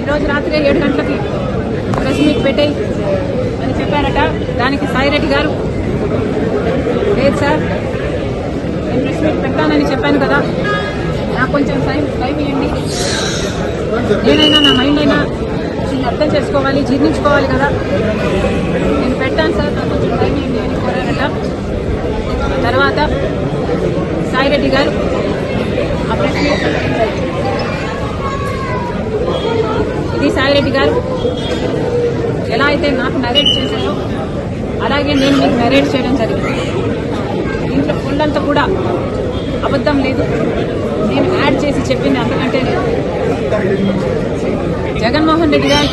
ఈరోజు రాత్రి ఏడు గంటలకి ప్రెస్ మీట్ పెట్టేయి అని చెప్పారట. దానికి సాయిరెడ్డి గారు లేదు సార్ నేను ప్రెస్ మీట్ పెట్టానని చెప్పాను కదా. నాకు కొంచెం టైం టైం ఇవ్వండి. నేనైనా నా మైండ్ అయినా అర్థం చేసుకోవాలి జీర్ణించుకోవాలి కదా. నేను పెట్టాను సార్ నాకు కొంచెం టైం ఇవ్వండి అని కోరారట తర్వాత సాయిరెడ్డి గారు ఆ ప్రెస్ మీట్ పెట్టించారు. ఇది సాయిరెడ్డి గారు ఎలా అయితే నాకు చేశారో అలాగే నేను మీకు నరేట్ చేయడం జరిగింది. దీంట్లో ఫుల్లంతా కూడా అబద్ధం లేదు. నేను యాడ్ చేసి చెప్పింది అంతకంటే లేదు. జగన్మోహన్ రెడ్డి గారు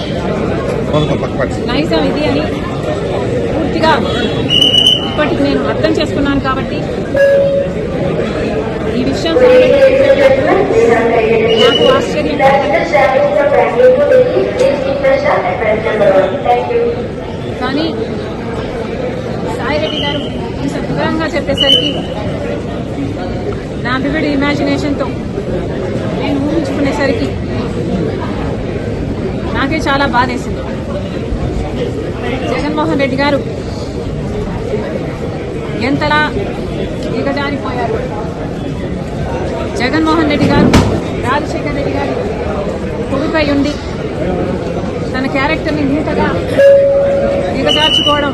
నైజం ఇది అని పూర్తిగా ఇప్పటికి నేను అర్థం చేసుకున్నాను కాబట్టి ఈ విషయం నాకు ఆశ్చర్యం కానీ సాయిరెడ్డి గారు ఇంత వివరంగా చెప్పేసరికి నా వివిడి ఇమాజినేషన్తో నేను ఊహించుకునేసరికి నాకే చాలా బాధేసింది. జగన్మోహన్ రెడ్డి గారు ఎంతలా దిగజారిపోయారు. జగన్మోహన్ రెడ్డి గారు రాజశేఖర్ రెడ్డి గారు కొడుకై ఉండి తన క్యారెక్టర్ని నీటగా దిగజార్చుకోవడం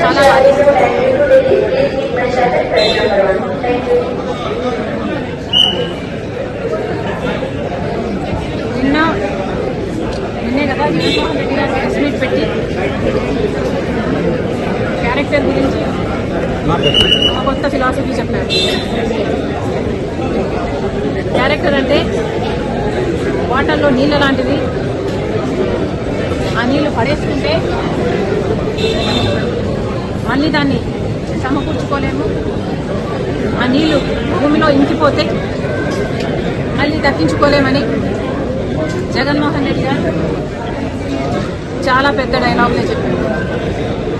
చాలా నిన్న నిన్నే కదా జగన్మోహన్ రెడ్డి గారు ప్రెస్ మీట్ పెట్టి క్యారెక్టర్ గురించి కొత్త ఫిలాసఫీ చెప్పారు. క్యారెక్టర్ అంటే వాటర్లో నీళ్ళ లాంటిది ఆ నీళ్ళు పడేసుకుంటే మళ్ళీ దాన్ని సమకూర్చుకోలేము. ఆ నీళ్ళు భూమిలో ఇంకిపోతే మళ్ళీ దక్కించుకోలేమని జగన్మోహన్ రెడ్డి గారు చాలా పెద్ద డైలాగులే చెప్పారు.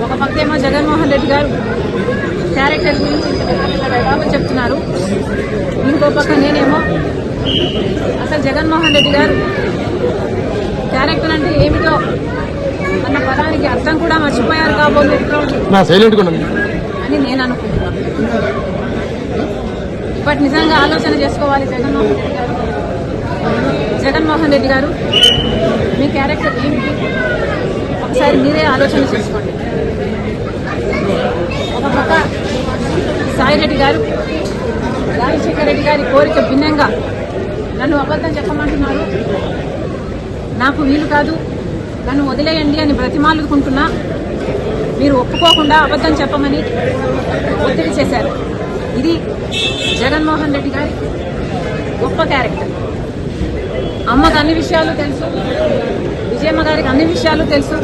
ఒక పక్కేమో జగన్మోహన్ రెడ్డి గారు క్యారెక్టర్ గురించి డైలాగులు చెప్తున్నారు. ఇంకో పక్క నేనేమో అసలు జగన్మోహన్ రెడ్డి గారు క్యారెక్టర్ అంటే ఏమిటో అన్న పదానికి అర్థం కూడా మర్చిపోయారు కాబోలు నా సైలెంట్ అని నేను అనుకుంటున్నాను. బట్ నిజంగా ఆలోచన చేసుకోవాలి జగన్మోహన్ రెడ్డి గారు. జగన్మోహన్ రెడ్డి గారు మీ క్యారెక్టర్ ఏమిటి? ఒకసారి మీరే ఆలోచన చేసుకోండి. ఒక పక్క సాయిరెడ్డి గారు రాజశేఖర రెడ్డి గారి కోరిక భిన్నంగా నన్ను అబద్ధం చెప్పమంటున్నారు. నాకు వీలు కాదు. నన్ను వదిలేయండి అని బ్రతిమాలుకుంటున్నా. మీరు ఒప్పుకోకుండా అబద్ధం చెప్పమని ఒత్తిడి చేశారు. ఇది జగన్మోహన్ రెడ్డి గారి గొప్ప క్యారెక్టర్. అమ్మకు అన్ని విషయాలు తెలుసు. విజయమ్మ గారికి అన్ని విషయాలు తెలుసు.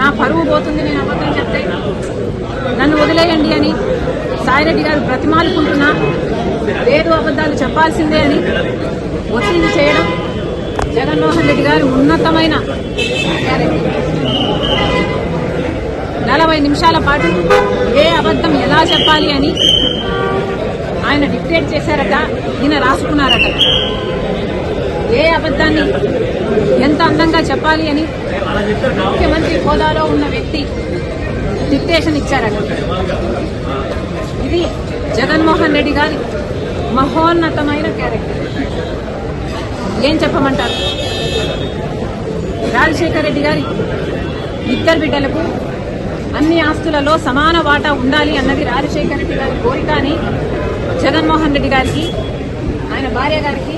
నా పరువు పోతుంది నేను అబద్ధం చెప్తే. నన్ను వదిలేయండి అని సాయిరెడ్డి గారు బ్రతిమాలుకుంటున్నా. లేదు అబద్ధాలు చెప్పాల్సిందే అని ఒత్తిడి చేయడం జగన్మోహన్ రెడ్డి గారి ఉన్నతమైన క్యారెక్టర్ నలభై నిమిషాల పాటు ఏ అబద్ధం ఎలా చెప్పాలి అని ఆయన డిక్టేట్ చేశారట ఈయన రాసుకున్నారట. ఏ అబద్ధాన్ని ఎంత అందంగా చెప్పాలి అని ముఖ్యమంత్రి హోదాలో ఉన్న వ్యక్తి డిక్టేషన్ ఇచ్చారట. ఇది జగన్మోహన్ రెడ్డి గారి మహోన్నతమైన క్యారెక్టర్. ఏం చెప్పమంటారు? రాజశేఖర్ రెడ్డి గారి ఇద్దరు బిడ్డలకు అన్ని ఆస్తులలో సమాన వాటా ఉండాలి అన్నది రాజశేఖర రెడ్డి గారి కోరిక అని జగన్మోహన్ రెడ్డి గారికి ఆయన భార్య గారికి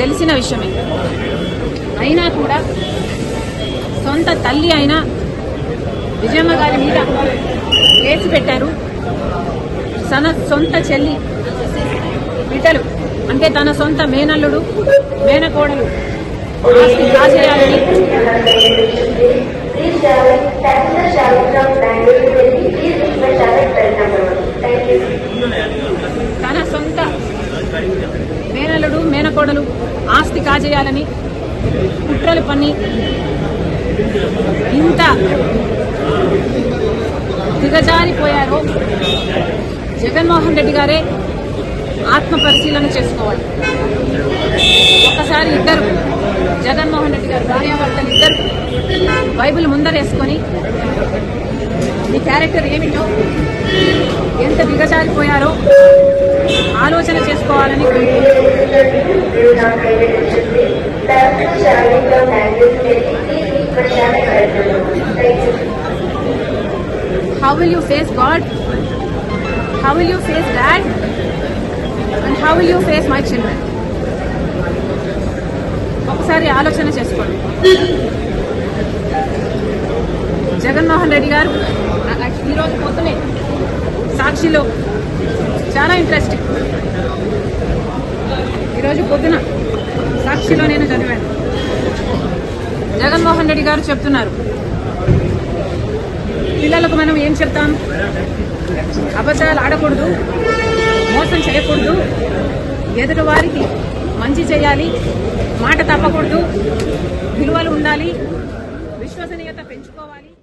తెలిసిన విషయమే. అయినా కూడా సొంత తల్లి అయిన విజయమ్మ గారి మీద కేసు పెట్టారు. సన సొంత చెల్లి బిడ్డలు అంటే తన సొంత మేనల్లుడు మేనకోడలు తన సొంత మేనల్లుడు మేనకోడలు ఆస్తి కాజేయాలని కుట్రలు పని ఇంత దిగజారిపోయారో జగన్మోహన్ రెడ్డి గారే ఆత్మ పరిశీలన చేసుకోవాలి. ఒకసారి ఇద్దరు జగన్మోహన్ రెడ్డి గారు భార్యాభర్తలు ఇద్దరు బైబిల్ ముందరేసుకొని మీ క్యారెక్టర్ ఏమిటో? ఎంత దిగజారిపోయారో ఆలోచన చేసుకోవాలని how will you face God how will you face Bangalore and how will you face my children ఒకసారి ఆలోచన చేసుకోండి. జగన్మోహన్ రెడ్డి గారు ఈరోజు పొద్దునే సాక్షిలో చాలా ఇంట్రెస్టింగ్ ఈరోజు పొద్దున సాక్షిలో నేను చదివాను. జగన్మోహన్ రెడ్డి గారు చెప్తున్నారు. పిల్లలకు మనం ఏం చెప్తాం? అబద్ధాలు ఆడకూడదు. మోసం చేయకూడదు. ఎదుటి వారికి మంచి చేయాలి. మాట తప్పకూడదు. విలువలు ఉండాలి. విశ్వసనీయత పెంచుకోవాలి.